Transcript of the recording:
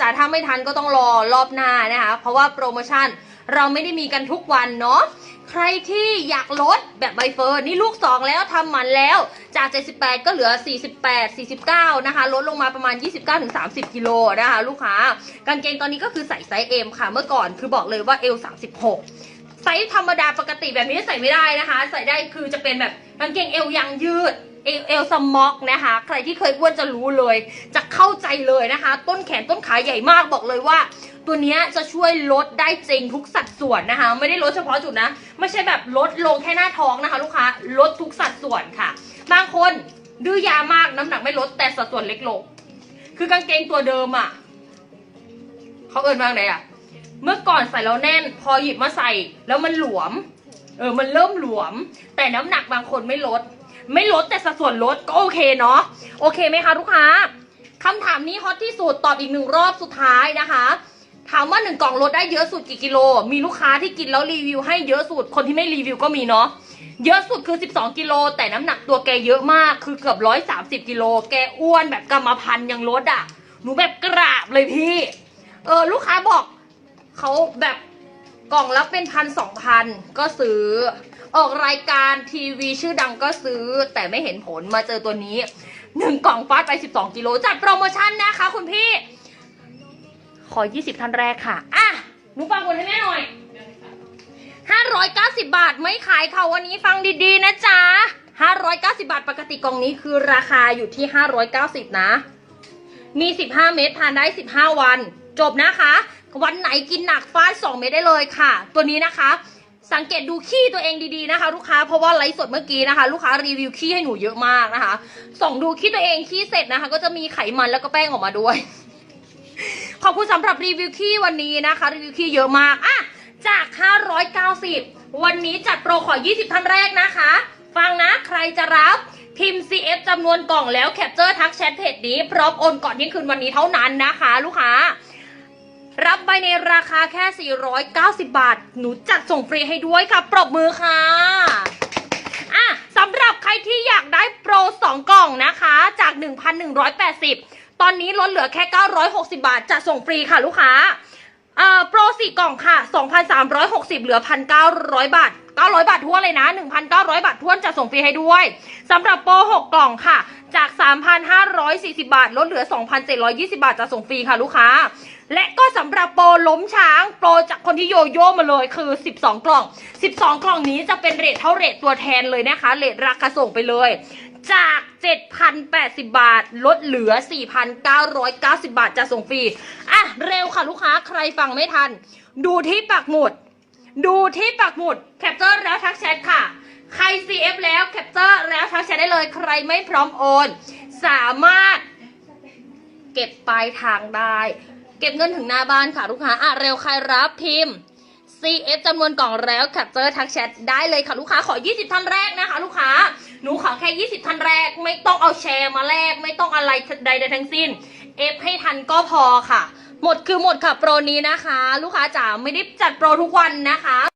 จ๋าถ้าไม่ทันก็ต้องรอรอบหน้านะคะ เพราะว่าโปรโมชั่นเราไม่ได้มีกันทุกวันเนาะใครที่อยากลดแบบใบเฟิร์นนี่ลูก 2 แล้วทำหมันแล้ว จาก 78 ก็เหลือ 48 49 นะคะ ลดลงมาประมาณ 29-30 กิโลนะคะ ลูกค้ากางเกงตอนนี้ก็คือใส่ไซส์ M ค่ะ เมื่อก่อนคือบอกเลยว่า L 36 ไซส์ธรรมดาปกติแบบนี้ใส่ไม่ได้นะคะ ใส่ได้คือจะเป็นแบบกางเกงเอวยางยืด เอเอลสม็อกนะคะ ใครที่เคยอ้วนจะรู้เลย จะเข้าใจเลยนะคะ ต้นแขนต้นขาใหญ่มากบอกเลยว่า ตัวนี้จะช่วยลดได้จริงทุกสัดส่วนนะคะ ไม่ได้ลดเฉพาะจุดนะ ไม่ใช่แบบลดลงแค่หน้าท้องนะคะ ลูกค้าลดทุกสัดส่วนค่ะ บางคนดื้อยามากน้ำหนักไม่ลดแต่สัดส่วนเล็กลง คือกางเกงตัวเดิมอะ่ะเขาเอินว่าไงอะ่ะ เมื่อก่อนใส่แล้วแน่น พอหยิบมาใส่แล้วมันหลวม เออ มันเริ่มหลวม แต่น้ำหนักบางคนไม่ลด ไม่ลดแต่สัดส่วนลดก็โอเคเนาะโอเคไหมคะลูกค้าคำถามนี้ฮอตที่สุดตอบอีกหนึ่งรอบสุดท้ายนะคะถามว่าหนึ่งกล่องลดได้เยอะสุดกี่กิโล มีลูกค้าที่กินแล้วรีวิวให้เยอะสุด คนที่ไม่รีวิวก็มีเนาะ เยอะสุดคือ 12 กิโล แต่น้ำหนักตัวแกเยอะมาก คือเกือบ 130 กิโล แกอ้วนแบบกรรมพันธุ์ยังลดอะ หนูแบบกราบเลยพี่ เออลูกค้าบอกเขาแบบกล่องละเป็นพันสองพันก็ซื้อ ออกรายการทีวีชื่อดังก็ซื้อ แต่ไม่เห็นผลมาเจอตัวนี้หนึ่งกล่องฟาดไป 12 กิโลจัดโปรโมชั่นนะคะ คุณพี่ ขอ 20 ท่านแรกค่ะ อะหนูฟังคนให้แม่หน่อย 590 บาทไม่ขายค่ะวันนี้ฟังดีๆ นะจ๊ะ 590 บาทปกติกล่องนี้คือราคาอยู่ที่ 590 นะ มี 15 เม็ดทานได้ 15 วัน จบนะคะ วันไหนกินหนักฟาด 2 เม็ดได้เลยค่ะ ตัวนี้นะคะ สังเกตดูขี้ตัวเองดีๆนะคะ ลูกค้าเพราะว่าไลฟ์สดเมื่อกี้นะคะ ลูกค้ารีวิวขี้ให้หนูเยอะมากนะคะ ส่องดูขี้ตัวเองขี้เสร็จนะคะ ก็จะมีไขมันแล้วก็แป้งออกมาด้วย ขอบคุณสำหรับรีวิวขี้วันนี้นะคะ รีวิวขี้เยอะมากอะจาก 590 วันนี้จัดโปรขอ 20 ท่านแรกนะคะ ฟังนะใครจะรับพิมพ์ CF จำนวนกล่องแล้วแคปเจอร์ทักแชทเพจนี้พร้อมโอนก่อนเที่ยงคืนวันนี้เท่านั้นนะคะ ลูกค้า รับไปในราคาแค่ 490 บาท หนูจัดส่งฟรีให้ด้วยค่ะ ปรบมือค่ะอะสำหรับใครที่อยากได้โปร 2 กล่องนะคะ จาก 1,180 ตอนนี้ลดเหลือแค่ 960 บาทจะส่งฟรีค่ะลูกค้าอ่าโปร 4 กล่องค่ะ 2,360 เหลือ 1,900 บาท 900 บาทท่วนเลยนะ 1,900 บาทท่วนจะส่งฟรีให้ด้วยสำหรับโปร6กล่องค่ะ จาก 3,540 บาท ลดเหลือ 2,720 บาทจะส่งฟรีค่ะลูกค้า และก็สำหรับโปรล้มช้างโปรจากคนที่โยโย่มาเลยคือ 12 กล่อง 12 กล่องนี้จะเป็นเรทเท่าเรทตัวแทนเลยนะคะเรทราคาส่งไปเลยจาก 7,080 บาท ลดเหลือ 4,990 บาทจะส่งฟรี อะ เร็วค่ะลูกค้า ใครฟังไม่ทัน ดูที่ปักหมุด ดูที่ปักหมุดแคปเจอร์แล้วทักแชทค่ะ ใคร CF แล้วแคปเจอร์แล้วทักแชทได้เลยใครไม่พร้อมโอน สามารถ เก็บปลายทางได้ เก็บเงินถึงหน้าบ้านค่ะลูกค้าอะเร็วใครรับพิมพ์ CF จำนวนกล่องแล้วแคปเจอร์ทักแชทได้เลยค่ะลูกค้าขอ 20 ท่านแรกนะคะ ลูกค้าหนูขอแค่ 20 ท่านแรก ไม่ต้องเอาแชร์มาแลกไม่ต้องอะไรใดๆทั้งสิ้นเอฟให้ทันก็พอค่ะ หมดคือหมดค่ะโปรนี้นะคะ ลูกค้าจ๋าไม่ได้จัดโปรทุกวันนะคะ